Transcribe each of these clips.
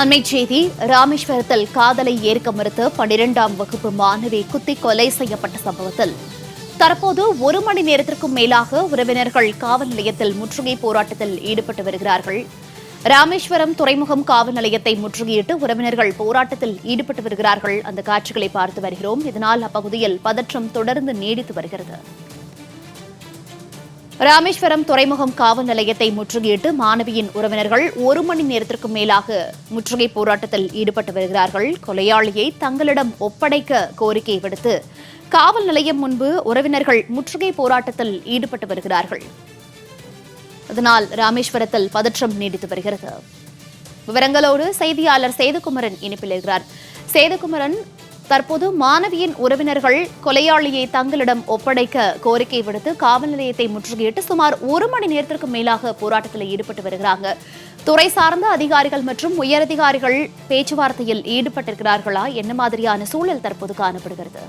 அண்மை செய்தி ராமேஸ்வரத்தில் காதலை ஏற்க மறுத்த பனிரெண்டாம் வகுப்பு மாணவி குத்தி கொலை செய்யப்பட்ட சம்பவத்தில். தற்போது ஒரு மணி நேரத்திற்கும் மேலாக உறவினர்கள் காவல் நிலையத்தில் முற்றுகை போராட்டத்தில் ஈடுபட்டு வருகிறார்கள். ராமேஸ்வரம் துறைமுகம் காவல் நிலையத்தை முற்றுகையிட்டு உறவினர்கள் போராட்டத்தில் ஈடுபட்டு வருகிறார்கள். அந்த காட்சிகளை பார்த்து வருகிறோம். இதனால் அப்பகுதியில் பதற்றம் தொடர்ந்து நீடித்து வருகிறது. ராமேஸ்வரம் துறைமுகம் காவல் நிலையத்தை முற்றுகையிட்டு மாணவியின் உறவினர்கள் ஒரு மணி நேரத்திற்கு மேலாக முற்றுகை போராட்டத்தில் ஈடுபட்டு வருகிறார்கள். கொலையாளியை தங்களிடம் ஒப்படைக்க கோரிக்கை விடுத்து காவல் நிலையம் முன்பு உறவினர்கள் முற்றுகை போராட்டத்தில் ஈடுபட்டு வருகிறார்கள். இதனால் ராமேஸ்வரத்தில் பதற்றம் நீடித்து வருகிறது. விவரங்களோடு செய்தியாளர் சேதுகுமரன் இணைப்பில் இருக்கிறார். சேதுகுமரன் தற்போது மாணவியின் உறவினர்கள் கொலையாளியை தங்களிடம் ஒப்படைக்க கோரிக்கை விடுத்து காவல் நிலையத்தை முற்றுகையிட்டு சுமார் ஒரு மணி நேரத்திற்கு மேலாக போராட்டத்தில் ஈடுபட்டு வருகிறாங்க. துறை சார்ந்த அதிகாரிகள் மற்றும் உயரதிகாரிகள் பேச்சுவார்த்தையில் ஈடுபட்டிருக்கிறார்களா? என்ன மாதிரியான சூழல் தற்போது காணப்படுகிறது?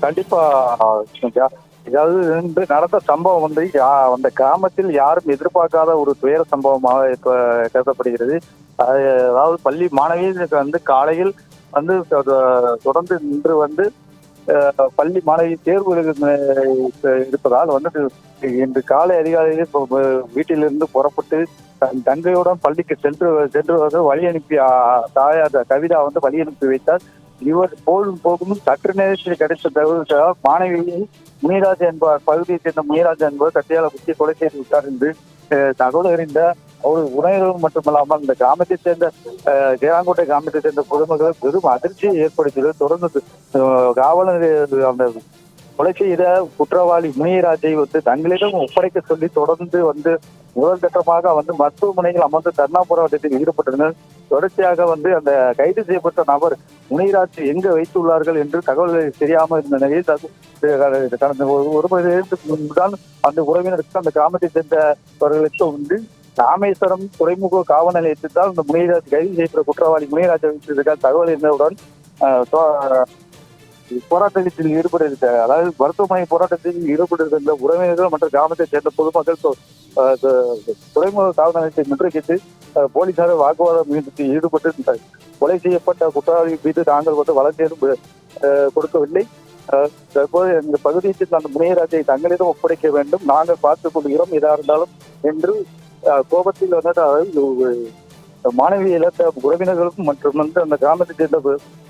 கண்டிப்பா இதாவது நடந்த சம்பவம் வந்து யா- அந்த கிராமத்தில் யாரும் எதிர்பார்க்காத ஒரு துயர சம்பவமாக இப்ப கருதப்படுகிறது. அதாவது பள்ளி மாணவியருக்கு வந்து காலையில் வந்து தொடர்ந்து நின்று வந்து பள்ளி மாணவி தேர்வு இருப்பதால் வந்து இன்று காலை அதிகாலையில் இப்போ வீட்டிலிருந்து புறப்பட்டு தன் தங்கையுடன் பள்ளிக்கு சென்று சென்று வழி அனுப்பி தாயார் கவிதா வந்து வழி அனுப்பி வைத்தார். இவர் போகும் போகும் சற்று நேரத்தில் கிடைத்த தகவல் மாணவியை முனிராஜ் என்பவர் பகுதியைச் சேர்ந்த முனிராஜ் என்பவர் கத்தியால குத்தி கொலை செய்து விட்டார் என்று தகவல் அறிந்த அவர் உணர்வு மட்டுமல்லாமல் இந்த கிராமத்தை சேர்ந்த அஹ், ஜெயாங்கோட்டை சேர்ந்த பொதுமக்கள் பெரும் அதிர்ச்சியை ஏற்படுத்தியது. தொடர்ந்து காவல் நிலைய- அந்த கொலை செய்த குற்றவாளி முனியராஜை வந்து தங்களிடம் ஒப்படைக்க சொல்லி தொடர்ந்து வந்து முதல் கட்டமாக வந்து மருத்துவமனையில் அமர்ந்து தர்ணா போராட்டத்தில் ஈடுபட்டனர். தொடர்ச்சியாக வந்து அந்த கைது செய்யப்பட்ட நபர் முனிராஜ் எங்கு வைத்துள்ளார்கள் என்று தகவல் தெரியாமல் இருந்த நிலையில் கடந்த ஒரு ஒரு மணி நேரத்துக்கு முன்புதான் அந்த உறவினருக்கு அந்த கிராமத்தை சேர்ந்தவர்களுக்கு வந்து ராமேஸ்வரம் துறைமுக காவல் நிலையத்தில் தான் இந்த முனிராஜ் கைது செய்யப்பட்ட குற்றவாளி முனிராஜை வைத்திருக்க தகவல் இருந்தவுடன் அஹ், தோ- போராட்டத்தில் ஈடுபட்டிருக்க அதாவது மருத்துவமனை போராட்டத்தில் ஈடுபட்டிருந்த உறவினர்கள் மற்றும் கிராமத்தை சேர்ந்த பொதுமக்கள் துறைமுக காவல் நிலையத்தை முற்றுகையிட்டு அஹ், வாக்குவாதம் ஈடுபட்டு ஈடுபட்டு கொலை செய்யப்பட்ட குற்றவாளி மீது நாங்கள் வந்து வழக்கேதும் கொடுக்கவில்லை. தற்போது எங்கள் பகுதியில் அந்த முனையராஜை தங்களிடம் ஒப்படைக்க வேண்டும். நாங்கள் பார்த்துக் கொள்கிறோம் எதா இருந்தாலும் என்று கோபத்தில் வந்துட்டு மாணவி இழந்த உறவினர்களுக்கும் மற்றும் வந்து அந்த கிராமத்தை சேர்ந்த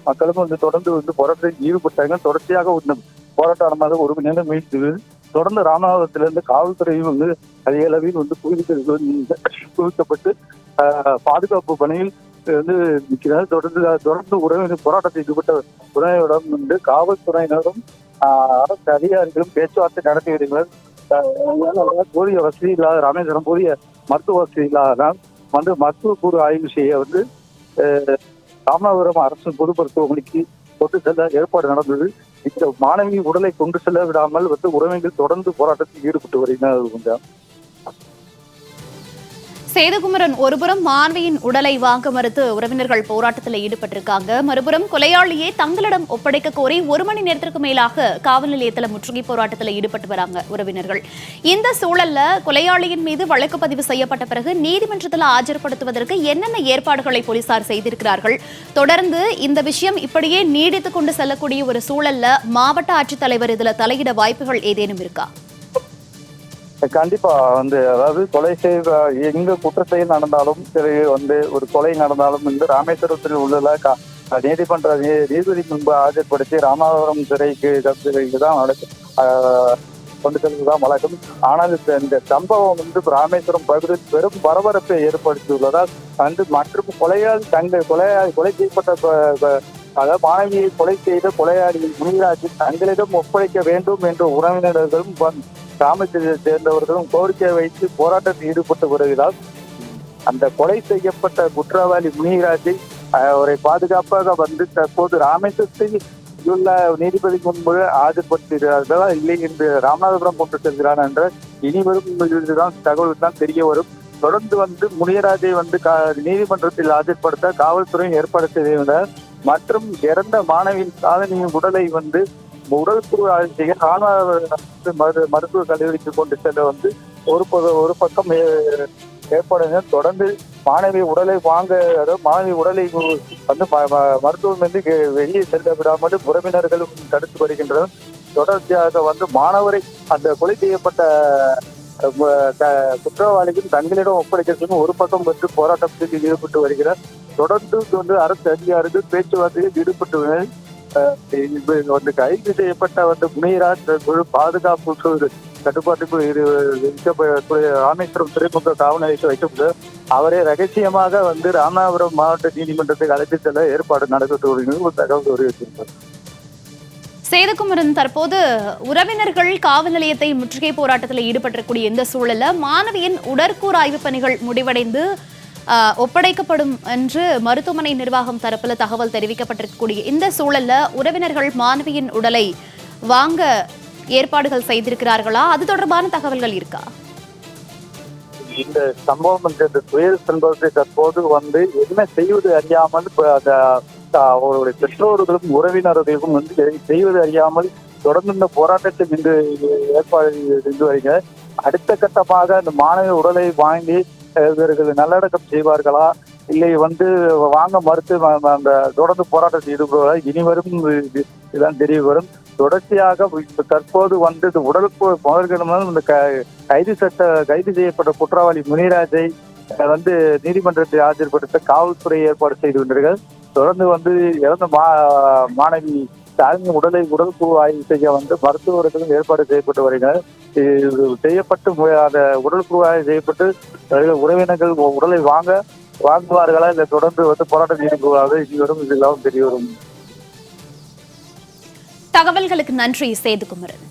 மக்களும் வந்து தொடர்ந்து வந்து போராட்டத்தில் ஈடுபட்டாங்க தொடர்ச்சியாக இந்த போராட்டமாக ஒரு மணி நேரம் நீடித்தது. தொடர்ந்து ராமநாதத்திலிருந்து காவல்துறையும் வந்து அதிக அளவில் வந்து குவிக்க குவிக்கப்பட்டு பாதுகாப்பு பணியில் வந்து நிற்கிறார் தொடர்ந்து தொடர்ந்து உறவினர் போராட்டத்தில் ஈடுபட்ட உறவினரிடம் வந்து காவல்துறையினரும் அரசு அதிகாரிகளும் பேச்சுவார்த்தை நடத்தி வருகிறார் போதிய வசதி இல்லாத ராமேஸ்வரம் போதிய மருத்துவ வசதி இல்லாததால் வந்து மருத்துவ கூறு ஆய்வு செய்ய வந்து அஹ், ராமநாதபுரம் அரசு பொது மருத்துவமனைக்கு கொண்டு செல்ல ஏற்பாடு நடந்தது. இந்த மாணவி உடலை கொண்டு செல்ல விடாமல் வந்து உறவினர்கள் தொடர்ந்து போராட்டத்தில் ஈடுபட்டு வருகின்றனர் கொஞ்சம் சேதுகுமரன் ஒருபுறம் மாணவியின் உடலை வாங்க மறுத்து உறவினர்கள் போராட்டத்தில் ஈடுபட்டிருக்காங்க. மறுபுறம் கொலையாளியை தங்களிடம் ஒப்படைக்க கோரி ஒரு மணி நேரத்திற்கு மேலாக காவல் நிலையத்தில் முற்றுகை போராட்டத்தில் ஈடுபட்டு வராங்க உறவினர்கள். இந்த சூழல்ல கொலையாளியின் மீது வழக்கு பதிவு செய்யப்பட்ட பிறகு நீதிமன்றத்தில் ஆஜர்படுத்துவதற்கு என்னென்ன ஏற்பாடுகளை போலீசார் செய்திருக்கிறார்கள்? தொடர்ந்து இந்த விஷயம் இப்படியே நீடித்துக் கொண்டு செல்லக்கூடிய ஒரு சூழல்ல மாவட்ட ஆட்சித்தலைவர் இதுல தலையிட வாய்ப்புகள் ஏதேனும் இருக்கா? கண்டிப்பா வந்து அதாவது கொலை செய்த எங்க குற்றச்செயல் நடந்தாலும் சரி வந்து ஒரு கொலை நடந்தாலும் வந்து ராமேஸ்வரத்தில் உள்ள க- நீதிமன்ற நீதிபதி முன்பு ஆஜர்படுத்தி ராமநாதபுரம் சிறைக்கு தான் நடக்கும் கொண்டு செல்வதுதான் வழக்கம். ஆனால் இந்த- இந்த சம்பவம் வந்து ராமேஸ்வரம் பகுதியில் பெரும் பரபரப்பை ஏற்படுத்தியுள்ளதால் வந்து மற்றும் கொலையால் தங்கள் கொலையால் கொலை செய்யப்பட்ட அதாவது மாணவியை கொலை செய்த கொலையாளி முனிராஜ் தங்களிடம் ஒப்படைக்க வேண்டும் என்று உறவினர்களும் கிராமத்தை சேர்ந்தவர்களும் கோரிக்கை வைத்து போராட்டத்தில் ஈடுபட்ட வருகிறார். அந்த கொலை செய்யப்பட்ட குற்றவாளி முனிராஜை அஹ், அவரை பாதுகாப்பாக வந்து தற்போது ராமேஸ்வரத்தில் உள்ள நீதிபதி முன்பு ஆஜர்படுத்துகிறார்களா இல்லை என்று ராமநாதபுரம் கொண்டு செல்கிறார் என்ற இனிவரும் இதுதான் தகவல் தான் தெரிய வரும். தொடர்ந்து வந்து முனியராஜை வந்து கா- நீதிமன்றத்தில் ஆஜர்படுத்த காவல்துறையும் ஏற்பாடு செய்திருந்தார் மற்றும் இறந்த மாணவியின் சாதனையின் உடலை வந்து உடல் குழு ஆய்வு ராணுவ மருத்துவ கல்லூரிக்கு கொண்டு செல்ல வந்து ஒரு ஒரு பக்கம் ஏ- தொடர்ந்து மாணவி உடலை வாங்க மாணவி உடலை வந்து ம- ம- வெளியே செல்ல விடாமல் உறவினர்களும் தடுத்து வருகின்றனர். தொடர்ச்சியாக வந்து மாணவரை அந்த கொலை செய்யப்பட்ட குற்றவாளிகள் தங்களிடம் ஒப்படைக்கிறதுக்கு ஒரு பக்கம் வந்து போராட்டத்தில் ஈடுபட்டு வருகிறார். தொடர்ந்து வந்து அரசு அதிகாரிகள் பேச்சுவார்த்தையில் ஈடுபட்டு வந்து கைது செய்யப்பட்ட வந்து முனிராஜ் குழு பாதுகாப்பு கட்டுப்பாட்டுக்குள் இரு வைக்கப்ப- ராமேஸ்வரம் துறைமுக காவல் நிலையத்தில் வைக்கப்பட்டு அவரை ரகசியமாக வந்து ராமநாதபுரம் மாவட்ட நீதிமன்றத்துக்கு அழைத்து செல்ல ஏற்பாடு நடைபெற்று ஒரு தகவல் தெரிவித்திருக்கிறார் சேதுகுமரன் தற்போது உறவினர்கள் காவல் நிலையத்தை முற்றுகை போராட்டத்தில் ஈடுபட்டிருக்கக்கூடிய இந்த சூழல்ல மாணவியின் உடற்கூறாய்வு பணிகள் முடிவடைந்து ஒப்படைக்கப்படும் என்று மருத்துவமனை நிர்வாகம் தரப்பில் தகவல் தெரிவிக்கப்பட்டிருக்கக்கூடிய இந்த சூழல்ல உறவினர்கள் மாணவியின் உடலை வாங்க ஏற்பாடுகள் செய்திருக்கிறார்களா? அது தொடர்பான தகவல்கள் இருக்கா? இந்த சம்பவம் இந்த புயல் சம்பவத்தை தற்போது வந்து என்ன செய்வது அறியாமல் அந்த அவருடைய பெற்றோர்களும் உறவினர்களும் வந்து எதை செய்வது அறியாமல் தொடர்ந்து இந்த போராட்டத்தை இன்று ஏற்பாடு செஞ்சு வருங்க அடுத்த கட்டமாக அந்த மாணவி உடலை வாங்கி இவர்கள் நல்லடக்கம் செய்வார்களா? இல்லை வந்து வாங்க மறுத்து அந்த தொடர்ந்து போராட்டத்தில் ஈடுபடுவதா இனிவரும் இதுதான் தெரிய வரும். தொடர்ச்சியாக தற்போது வந்து இந்த உடல் முதல்கிழமை இந்த க- கைது சட்ட கைது செய்யப்பட்ட குற்றவாளி முனிராஜை வந்து நீதிமன்றத்தில் ஆஜர்படுத்த காவல்துறை ஏற்பாடு செய்து கொண்டீர்கள் தொடர்ந்து வந்து இறந்த மா மாணவி ஸ்டாலின் உடலை உடல் குழு ஆய்வு செய்ய வந்து மருத்துவர்களும் ஏற்பாடு செய்யப்பட்டு வருகிறது. செய்யப்பட்டு அந்த உடல் குழு ஆய்வு செய்யப்பட்டு உறவினர்கள் உடலை வாங்க வாங்குவார்களா? இல்லை தொடர்ந்து வந்து போராட்டம் ஈடுபடுவார்கள் இது வரும் இதெல்லாம் தெரிய வரும். தகவல்களுக்கு நன்றி சேதுகுமரன்.